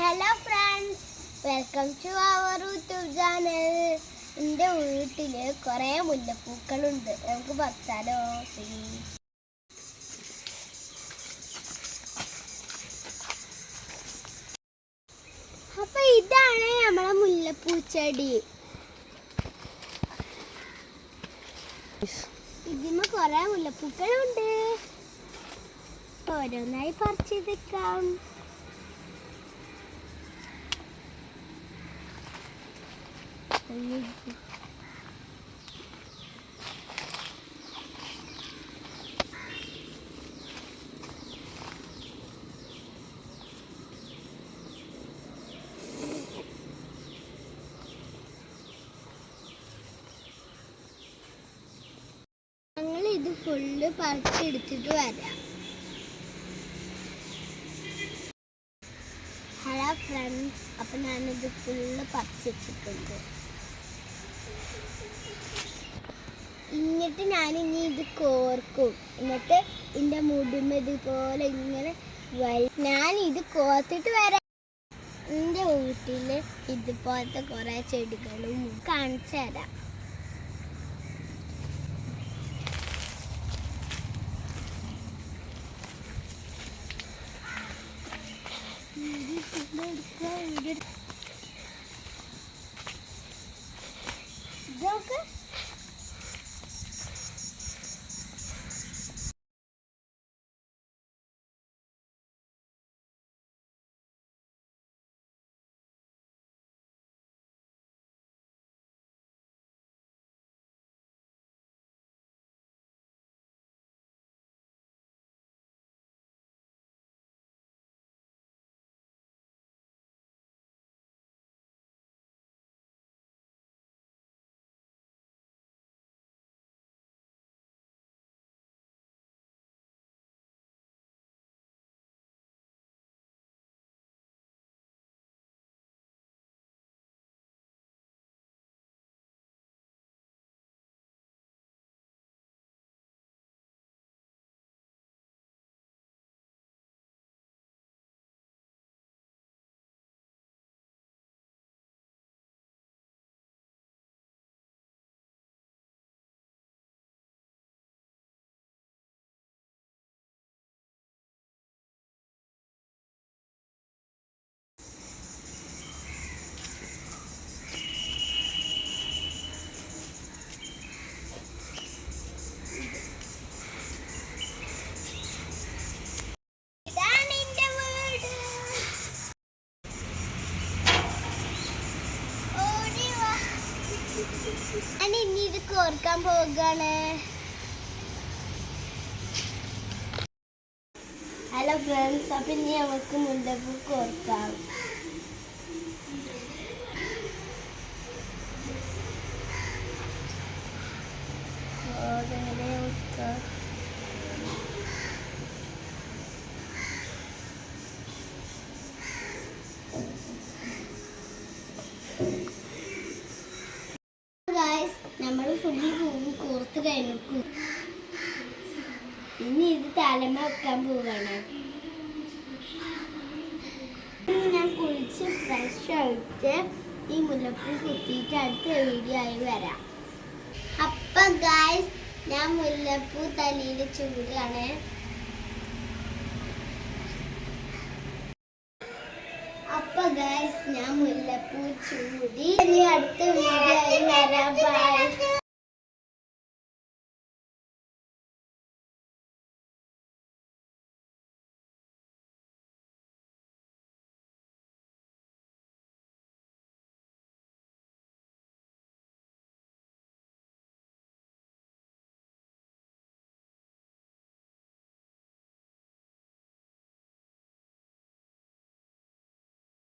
Hello friends welcome to our YouTube channel എന്റെ വീട്ടിൽ കുറേ മുല്ലപ്പൂക്കളുണ്ട്. നമുക്ക് please? അപ്പൊ ഇതാണ് നമ്മളെ മുല്ലപ്പൂച്ചെടി ഇതിന് കുറേ മുല്ലപ്പൂക്കളുണ്ട്. ഓരോന്നായി പറിച്ചെടുക്കാം ഞങ്ങൾ ഇത് ഫുള്ള് പറിച്ചെടുത്തിട്ട് വരാം. ഹലോ ഫ്രണ്ട്സ് അപ്പം ഞാനിത് ഫുള്ള് പറിച്ചിട്ടുണ്ട് എന്നിട്ട് ഞാൻ ഇനി ഇത് കോർക്കും. എന്നിട്ട് എന്റെ മുടിമ ഇതുപോലെ ഇങ്ങനെ ഞാൻ ഇത് കോർത്തിട്ട് വരാം. എന്റെ വീട്ടിൽ ഇതുപോലത്തെ കുറേ ചെടികളും കാണിച്ചു തരാം. ഇതൊക്കെ ഇനി ഇത് കോർക്കാൻ പോവുകയാണ്. ഹലോ ഫ്രണ്ട്സ് അപ്പൊ ഇനി നമുക്ക് മുല്ലപ്പൂ കോർക്കാം ഫുള്ള് പൂവ് കോർത്ത് കഴിഞ്ഞു. ഇനി ഇത് തലമ വെക്കാൻ പോവാണ്. ഞാൻ കുളിച്ച് ഫ്രഷ് ആയിട്ട് ഈ മുല്ലപ്പൂ കുത്തിയിട്ട് അടുത്ത വീഡിയോ ആയി വരാം. അപ്പൊ ഗായ്സ് ഞാൻ മുല്ലപ്പൂ തലയിൽ ചൂടാണ് അപ്പൊ ഗായ്സ് ഞാൻ മുല്ലപ്പൂ ചൂടി ഇനി